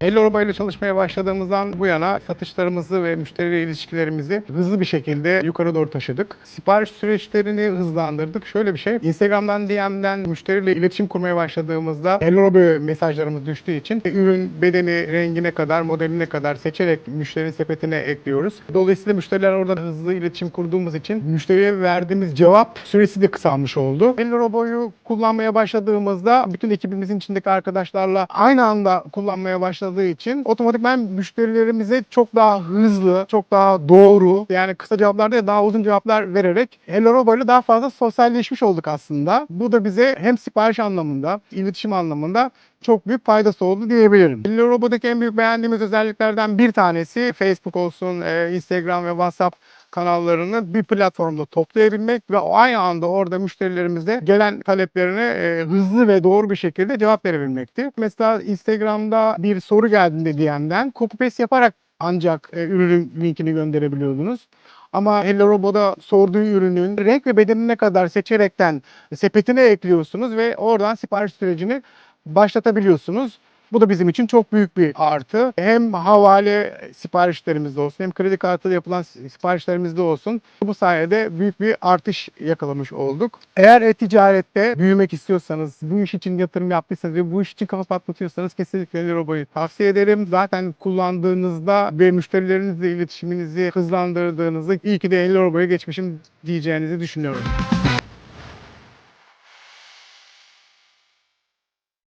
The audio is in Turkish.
Hello Araba ile çalışmaya başladığımızdan bu yana satışlarımızı ve müşteri ilişkilerimizi hızlı bir şekilde yukarı doğru taşıdık. Sipariş süreçlerini hızlandırdık. Şöyle bir şey, Instagram'dan DM'den müşteriyle iletişim kurmaya başladığımızda Hello Araba mesajlarımız düştüğü için ürün bedeni, rengine kadar, modeline kadar seçerek müşterinin sepetine ekliyoruz. Dolayısıyla müşteriler orada hızlı iletişim kurduğumuz için müşteriye verdiğimiz cevap süresi de kısalmış oldu. Hello Robo'yu kullanmaya başladığımızda bütün ekibimizin içindeki arkadaşlarla aynı anda kullanmaya başladığı için otomatikman müşterilerimize çok daha hızlı, çok daha doğru yani kısa cevaplar değil daha uzun cevaplar vererek Hello Robo ile daha fazla sosyalleşmiş olduk aslında. Bu da bize hem sipariş anlamında, iletişim anlamında çok büyük faydası oldu diyebilirim. Hello Robo'daki en büyük beğendiğimiz özelliklerden bir tanesi Facebook olsun, e, Instagram ve WhatsApp kanallarını bir platformda toplayabilmek ve aynı anda orada müşterilerimize gelen taleplerine e, hızlı ve doğru bir şekilde cevap verebilmekti. Mesela Instagram'da bir soru geldiğinde DM'den copy paste yaparak ancak e, ürünün linkini gönderebiliyordunuz. Ama Hello Robo'da sorduğu ürünün renk ve bedenine kadar seçerekten sepetine ekliyorsunuz ve oradan sipariş sürecini başlatabiliyorsunuz. Bu da bizim için çok büyük bir artı. Hem havale siparişlerimizde olsun hem kredi kartıyla yapılan siparişlerimizde olsun. Bu sayede büyük bir artış yakalamış olduk. Eğer e-ticarette büyümek istiyorsanız, bu iş için yatırım yaptıysanız ve bu iş için kafa patlatıyorsanız kesinlikle Lerobo'yu tavsiye ederim. Zaten kullandığınızda ve müşterilerinizle iletişiminizi hızlandırdığınızda iyi ki de Lerobo'ya geçmişim diyeceğinizi düşünüyorum.